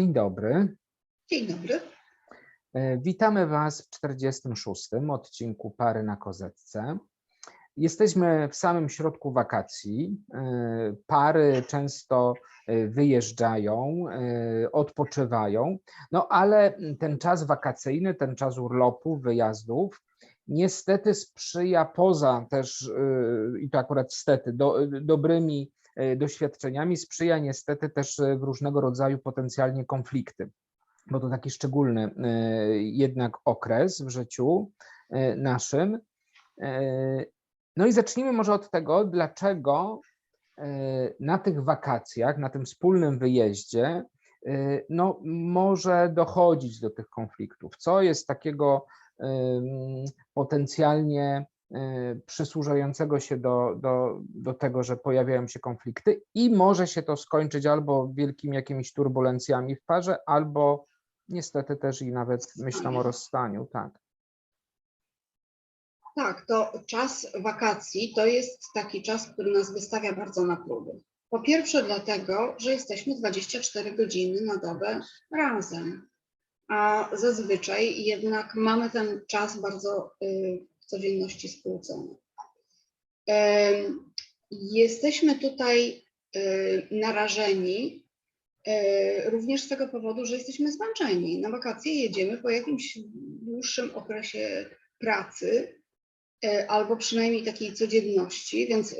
Dzień dobry. Dzień dobry. E, Witamy Was w 46. odcinku Pary na Kozetce. Jesteśmy w samym środku wakacji. E, Pary często e, wyjeżdżają, odpoczywają, no ale ten czas wakacyjny, ten czas urlopu, wyjazdów, niestety sprzyja poza też, i to akurat stety, do, dobrymi doświadczeniami, sprzyja niestety też e, w różnego rodzaju potencjalnie konflikty bo to taki szczególny e, jednak okres w życiu e, naszym. E, No i zacznijmy może od tego, dlaczego e, na tych wakacjach, na tym wspólnym wyjeździe, e, no, może dochodzić do tych konfliktów. Co jest takiego potencjalnie e, przysłużającego się do, do, do tego, że pojawiają się konflikty i może się to skończyć albo wielkimi jakimiś turbulencjami w parze, albo niestety też i nawet myślą o rozstaniu, tak. Tak, to czas wakacji to jest taki czas, który nas wystawia bardzo na próby. Po pierwsze dlatego, że jesteśmy 24 godziny na dobę razem, a zazwyczaj jednak mamy ten czas bardzo y, codzienności skrócony. Em, Jesteśmy tutaj y, narażeni y, również z tego powodu, że jesteśmy zmęczeni. Na wakacje jedziemy po jakimś dłuższym okresie pracy, e, albo przynajmniej takiej codzienności, więc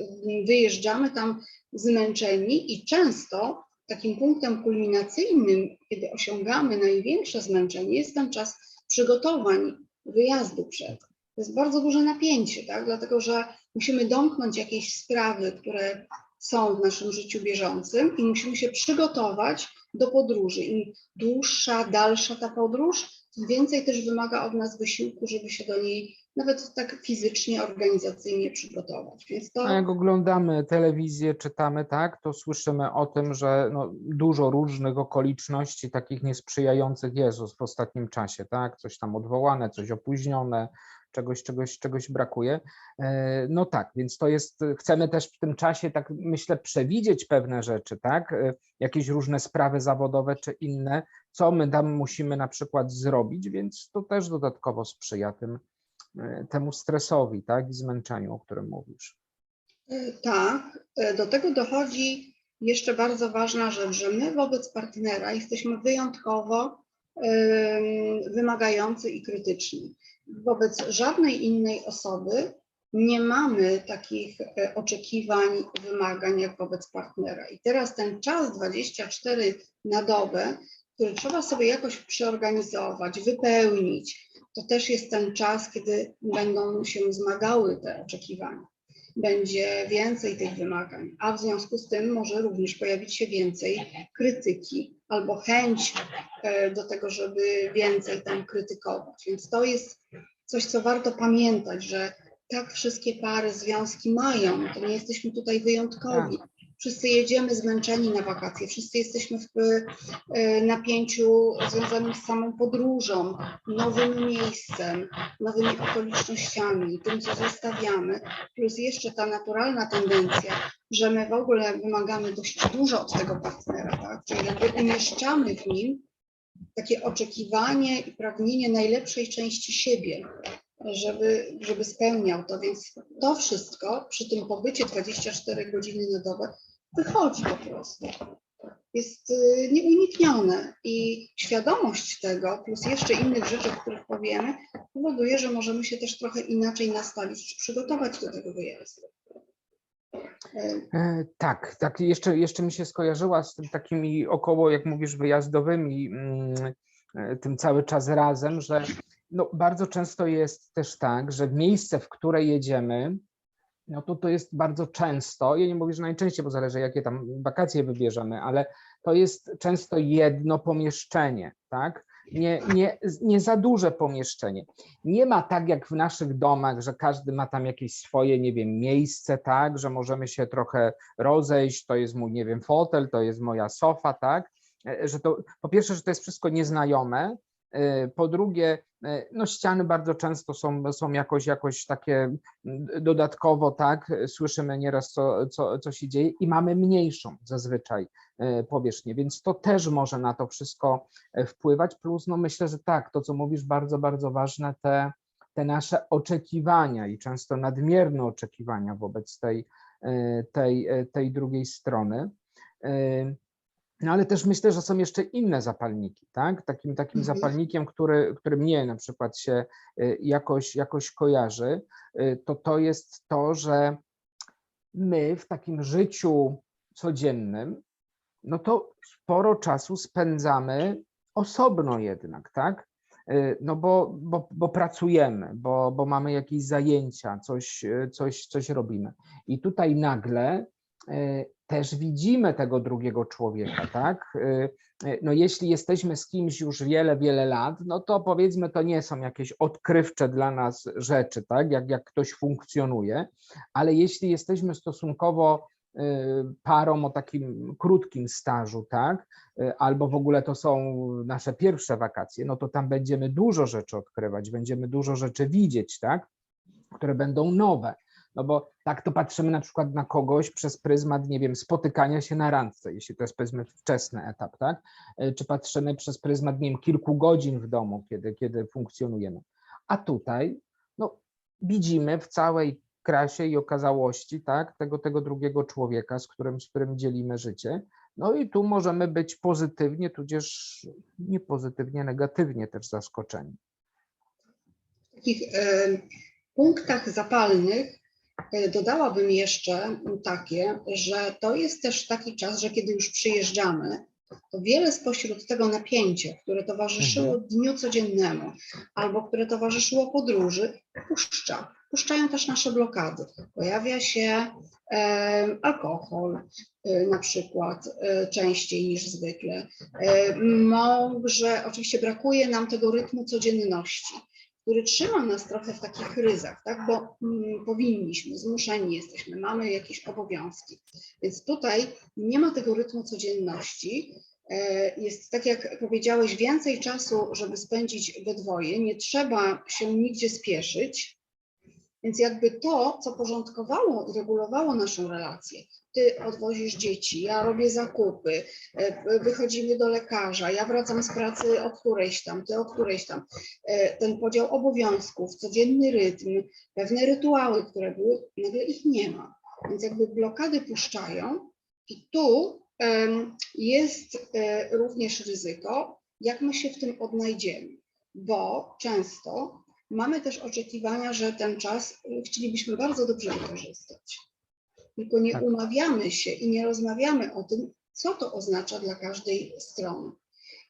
wyjeżdżamy tam zmęczeni i często takim punktem kulminacyjnym, kiedy osiągamy największe zmęczenie, jest ten czas przygotowań, wyjazdu przed. To jest bardzo duże napięcie, tak? dlatego że musimy domknąć jakieś sprawy, które są w naszym życiu bieżącym i musimy się przygotować do podróży. Im dłuższa, dalsza ta podróż, tym więcej też wymaga od nas wysiłku, żeby się do niej nawet tak fizycznie, organizacyjnie przygotować. Więc to A jak oglądamy telewizję, czytamy, tak, to słyszymy o tym, że no, dużo różnych okoliczności takich niesprzyjających jest w ostatnim czasie, tak, coś tam odwołane, coś opóźnione, czegoś, czegoś, czegoś brakuje. E, No tak, więc to jest, chcemy też w tym czasie, tak myślę, przewidzieć pewne rzeczy, tak, e, jakieś różne sprawy zawodowe czy inne, co my tam musimy na przykład zrobić, więc to też dodatkowo sprzyja tym, e, temu stresowi, tak, i zmęczeniu, o którym mówisz. Tak, do tego dochodzi jeszcze bardzo ważna rzecz, że my wobec partnera jesteśmy wyjątkowo wymagający i krytyczni. Wobec żadnej innej osoby nie mamy takich e, oczekiwań, wymagań jak wobec partnera. I teraz ten czas 24 na dobę, który trzeba sobie jakoś przeorganizować, wypełnić, to też jest ten czas, kiedy będą się zmagały te oczekiwania będzie więcej tych wymagań, a w związku z tym może również pojawić się więcej krytyki albo chęć e, do tego, żeby więcej tam krytykować. Więc to jest coś, co warto pamiętać, że tak wszystkie pary, związki mają. To nie jesteśmy tutaj wyjątkowi. Wszyscy jedziemy zmęczeni na wakacje, wszyscy jesteśmy w e, napięciu związanym z samą podróżą, nowym miejscem, nowymi okolicznościami, tym, co zostawiamy, plus jeszcze ta naturalna tendencja, że my w ogóle wymagamy dość dużo od tego partnera, tak? czyli jakby umieszczamy w nim takie oczekiwanie i pragnienie najlepszej części siebie, żeby, żeby spełniał to, więc to wszystko przy tym pobycie 24 godziny na dobę wychodzi po prostu. Jest y, nieuniknione i świadomość tego, plus jeszcze innych rzeczy, o których powiemy, powoduje, że możemy się też trochę inaczej nastawić, przygotować do tego wyjazdu. E, Tak, tak. Jeszcze, jeszcze mi się skojarzyła z takimi około, jak mówisz, wyjazdowymi, mm, e, tym cały czas razem, że no, bardzo często jest też tak, że miejsce, w które jedziemy, no to to jest bardzo często, ja nie mówię, że najczęściej, bo zależy jakie tam wakacje wybierzemy, ale to jest często jedno pomieszczenie, tak? Nie, nie, nie za duże pomieszczenie. Nie ma tak jak w naszych domach, że każdy ma tam jakieś swoje, nie wiem, miejsce, tak, że możemy się trochę rozejść, to jest mój, nie wiem, fotel, to jest moja sofa, tak, E, że to po pierwsze, że to jest wszystko nieznajome, Po drugie, e, no ściany bardzo często są, są jakoś, jakoś takie dodatkowo, tak, słyszymy nieraz, co, co, co się dzieje i mamy mniejszą zazwyczaj e, powierzchnię, więc to też może na to wszystko e, wpływać, plus no myślę, że tak, to co mówisz, bardzo, bardzo ważne, te, te nasze oczekiwania i często nadmierne oczekiwania wobec tej, e, tej, e, tej drugiej strony. No ale też myślę, że są jeszcze inne zapalniki, tak? Takim, takim Mhm. zapalnikiem, który, który mnie na przykład się y, jakoś, jakoś kojarzy, y, to to jest to, że my w takim życiu codziennym, no to sporo czasu spędzamy osobno jednak, tak? Y, No bo, bo, bo pracujemy, bo, bo mamy jakieś zajęcia, coś, coś, coś robimy. I tutaj nagle też widzimy tego drugiego człowieka, tak? Y, y, No jeśli jesteśmy z kimś już wiele, wiele lat, no to powiedzmy to nie są jakieś odkrywcze dla nas rzeczy, tak? Jak, jak ktoś funkcjonuje, ale jeśli jesteśmy stosunkowo y, parą o takim krótkim stażu, tak? Albo w ogóle to są nasze pierwsze wakacje, no to tam będziemy dużo rzeczy odkrywać, będziemy dużo rzeczy widzieć, tak? Które będą nowe. No bo tak to patrzymy na przykład na kogoś przez pryzmat, nie wiem, spotykania się na randce, jeśli to jest powiedzmy wczesny etap, tak? Y, Czy patrzymy przez pryzmat, nie wiem, kilku godzin w domu, kiedy, kiedy funkcjonujemy. A tutaj, no, widzimy w całej krasie i okazałości, tak, tego, tego drugiego człowieka, z którym, z którym dzielimy życie. No i tu możemy być pozytywnie, tudzież nie pozytywnie, negatywnie też zaskoczeni. W takich e, punktach zapalnych e, dodałabym jeszcze takie, że to jest też taki czas, że kiedy już przyjeżdżamy, to wiele spośród tego napięcia, które towarzyszyło dniu codziennemu albo które towarzyszyło podróży, puszcza. Puszczają też nasze blokady. Pojawia się e, alkohol e, na przykład e, częściej niż zwykle. E, może, oczywiście brakuje nam tego rytmu codzienności który trzyma nas trochę w takich ryzach, tak? bo mm, powinniśmy, zmuszeni jesteśmy, mamy jakieś obowiązki. Więc tutaj nie ma tego rytmu codzienności. E, Jest, tak jak powiedziałeś, więcej czasu, żeby spędzić we dwoje. Nie trzeba się nigdzie spieszyć. Więc jakby to, co porządkowało i regulowało naszą relację, ty odwozisz dzieci, ja robię zakupy, e, wychodzimy do lekarza, ja wracam z pracy o którejś tam, ty o którejś tam. E, Ten podział obowiązków, codzienny rytm, pewne rytuały, które były, nagle ich nie ma. Więc jakby blokady puszczają i tu jest e, również ryzyko, jak my się w tym odnajdziemy, bo często mamy też oczekiwania, że ten czas e, chcielibyśmy bardzo dobrze wykorzystać. Tylko nie Tak. umawiamy się i nie rozmawiamy o tym, co to oznacza dla każdej strony.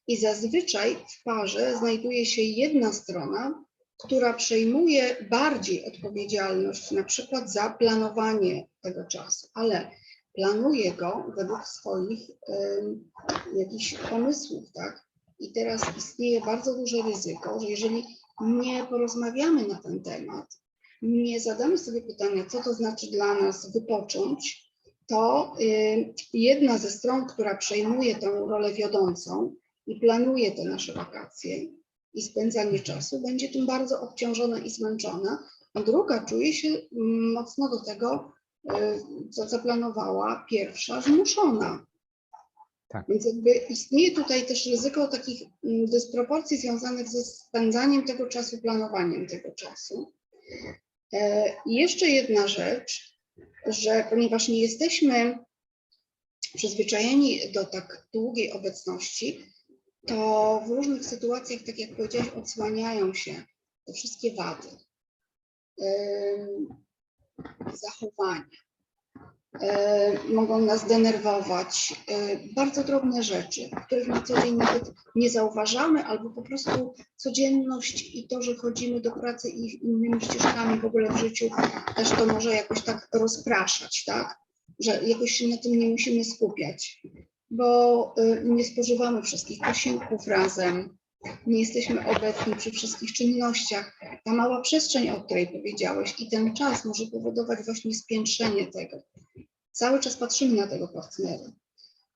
I zazwyczaj w parze znajduje się jedna strona, która przejmuje bardziej odpowiedzialność na przykład za planowanie tego czasu, ale planuje go według swoich em, jakichś pomysłów, tak? I teraz istnieje bardzo duże ryzyko, że jeżeli nie porozmawiamy na ten temat, nie zadamy sobie pytania, co to znaczy dla nas wypocząć, to y, jedna ze stron, która przejmuje tę rolę wiodącą i planuje te nasze wakacje i spędzanie czasu, będzie tym bardzo obciążona i zmęczona, a druga czuje się mm, mocno do tego, y, co zaplanowała pierwsza, zmuszona. Tak. Więc jakby istnieje tutaj też ryzyko takich mm, dysproporcji związanych ze spędzaniem tego czasu, planowaniem tego czasu. E, I jeszcze jedna rzecz, że ponieważ nie jesteśmy przyzwyczajeni do tak długiej obecności, to w różnych sytuacjach, tak jak powiedziałeś, odsłaniają się te wszystkie wady, zachowania. E, Mogą nas denerwować, e, bardzo drobne rzeczy, których na co dzień nawet nie zauważamy, albo po prostu codzienność i to, że chodzimy do pracy i innymi ścieżkami w ogóle w życiu, też to może jakoś tak rozpraszać, tak? Że jakoś się na tym nie musimy skupiać, bo y, nie spożywamy wszystkich posiłków razem, nie jesteśmy obecni przy wszystkich czynnościach. Ta mała przestrzeń, o której powiedziałeś, i ten czas może powodować właśnie spiętrzenie tego. Cały czas patrzymy na tego partnera.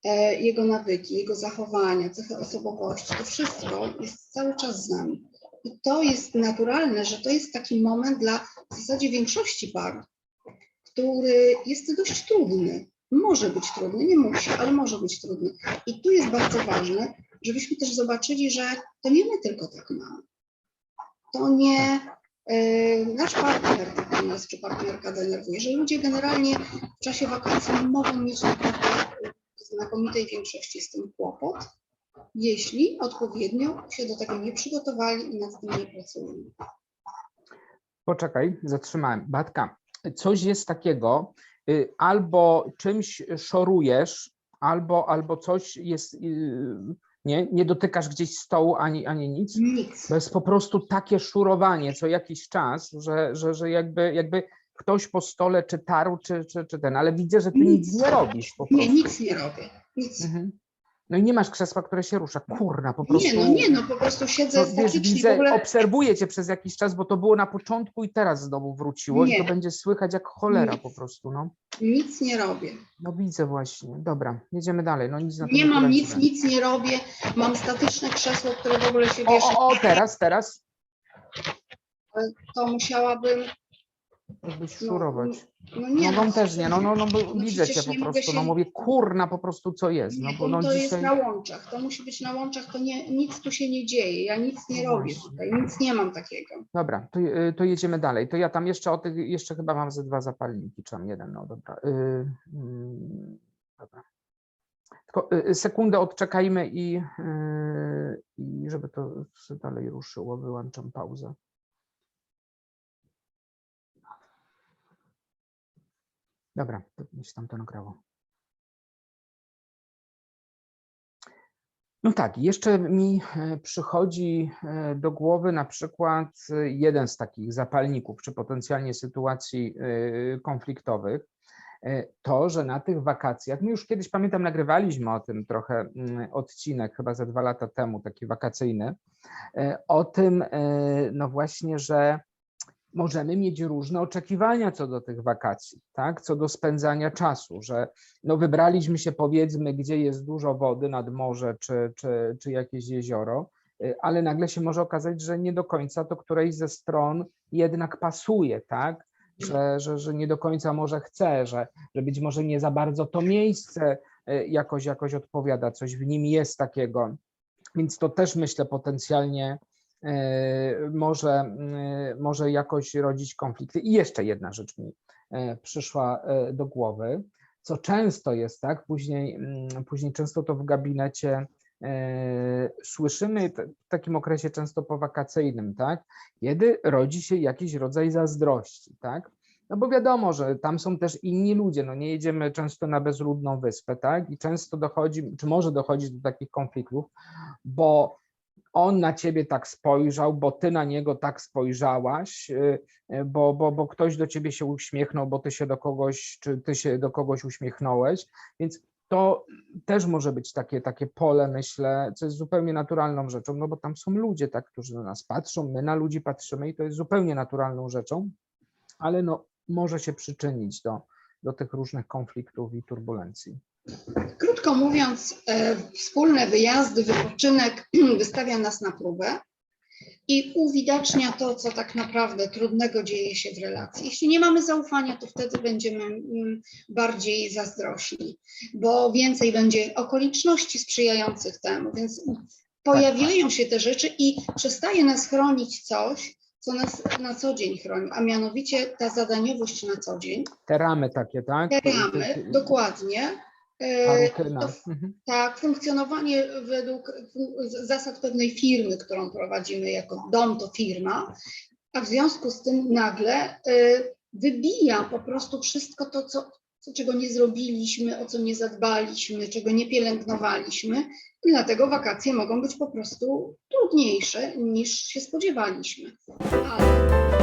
e, jego nawyki, jego zachowania, cechy osobowości, to wszystko jest cały czas z nami. I to jest naturalne, że to jest taki moment dla w zasadzie większości par, który jest dość trudny. Może być trudny, nie musi, ale może być trudny. I tu jest bardzo ważne, żebyśmy też zobaczyli, że to nie my tylko tak mamy. To nie e, nasz partner tak nas czy partnerka denerwuje, że ludzie generalnie w czasie wakacji mogą mieć naprawdę w znakomitej większości z tym kłopot, jeśli odpowiednio się do tego nie przygotowali i nad tym nie pracują. Poczekaj, zatrzymałem. Batka, coś jest takiego, y, albo czymś szorujesz, albo, albo coś jest, y, nie, nie dotykasz gdzieś stołu ani, ani nic. Nic. To jest po prostu takie szurowanie co jakiś czas, że, że, że jakby, jakby ktoś po stole czy tarł, czy, czy, czy ten, ale widzę, że ty nic Nic. nie robisz po Nie, prostu. nic nie robię. Nic. Mhm. No i nie masz krzesła, które się rusza. Kurna, po prostu. Nie, no nie, no po prostu siedzę No, wiesz, widzę, ogóle obserwuję cię przez jakiś czas, bo to było na początku i teraz znowu wróciło i Nie. to będzie słychać jak cholera Nic. po prostu, no. Nic nie robię. No widzę właśnie. Dobra, jedziemy dalej. No nic na Nie mam nic, nic nie robię. Mam statyczne krzesło, które w ogóle się O, o, o, teraz, teraz. To musiałabym. Jakbyś No, szurować. No nie. Nogą no, też nie, no, no, no bo No widzę cię po prostu, no się- mówię, kurna po prostu co jest, no Nie, bo no to jest dzisiaj... na łączach. To musi być na łączach, to nie, nic tu się nie dzieje. Ja nic nie No robię tutaj, nic nie mam takiego. Dobra, to, y, to jedziemy dalej. To ja tam jeszcze o tych, jeszcze chyba mam ze dwa zapalniki, czy mam jeden, no dobra. Y, mm, dobra. Tylko y, sekundę odczekajmy i, y, i żeby to dalej ruszyło, wyłączam pauzę. Dobra, mi się tam to nagrało. No tak, jeszcze mi e, przychodzi e, do głowy na przykład e, jeden z takich zapalników, czy potencjalnie sytuacji konfliktowych. To, że na tych wakacjach, my już kiedyś pamiętam, nagrywaliśmy o tym trochę mm, odcinek, chyba ze dwa lata temu, taki wakacyjny, o tym, no właśnie, że możemy mieć różne oczekiwania co do tych wakacji, tak? co do spędzania czasu, że no wybraliśmy się powiedzmy, gdzie jest dużo wody nad morze czy, czy, czy jakieś jezioro, y, ale nagle się może okazać, że nie do końca to którejś ze stron jednak pasuje, tak? Że, że, że nie do końca może chce, że, że być może nie za bardzo to miejsce y, jakoś, jakoś odpowiada, coś w nim jest takiego. Więc to też myślę potencjalnie może, e, może jakoś rodzić konflikty. I jeszcze jedna rzecz mi e, przyszła e, do głowy, co często jest, tak, później, mm, później często to w gabinecie e, słyszymy w takim okresie często powakacyjnym, tak, kiedy rodzi się jakiś rodzaj zazdrości, tak, no bo wiadomo, że tam są też inni ludzie, no nie jedziemy często na bezludną wyspę, tak, i często dochodzi, czy może dochodzić do takich konfliktów, bo on na ciebie tak spojrzał, bo ty na niego tak spojrzałaś, y, y, bo, bo, bo ktoś do ciebie się uśmiechnął, bo ty się do kogoś, czy ty się do kogoś uśmiechnąłeś, więc to też może być takie, takie pole, myślę, co jest zupełnie naturalną rzeczą, no bo tam są ludzie, tak, którzy na nas patrzą, my na ludzi patrzymy i to jest zupełnie naturalną rzeczą, ale no może się przyczynić do, do tych różnych konfliktów i turbulencji. Krótko mówiąc, e, wspólne wyjazdy, wypoczynek wystawia nas na próbę i uwidacznia to, co tak naprawdę trudnego dzieje się w relacji. Jeśli nie mamy zaufania, to wtedy będziemy mm, bardziej zazdrośni, bo więcej będzie okoliczności sprzyjających temu, więc pojawiają się te rzeczy i przestaje nas chronić coś, co nas na co dzień chroni, a mianowicie ta zadaniowość na co dzień. Te ramy takie, tak? Te ramy, dokładnie. E, to Mhm. tak, funkcjonowanie według zasad pewnej firmy, którą prowadzimy jako dom, to firma, a w związku z tym nagle y, wybija po prostu wszystko to, co, co, czego nie zrobiliśmy, o co nie zadbaliśmy, czego nie pielęgnowaliśmy i dlatego wakacje mogą być po prostu trudniejsze niż się spodziewaliśmy. Ale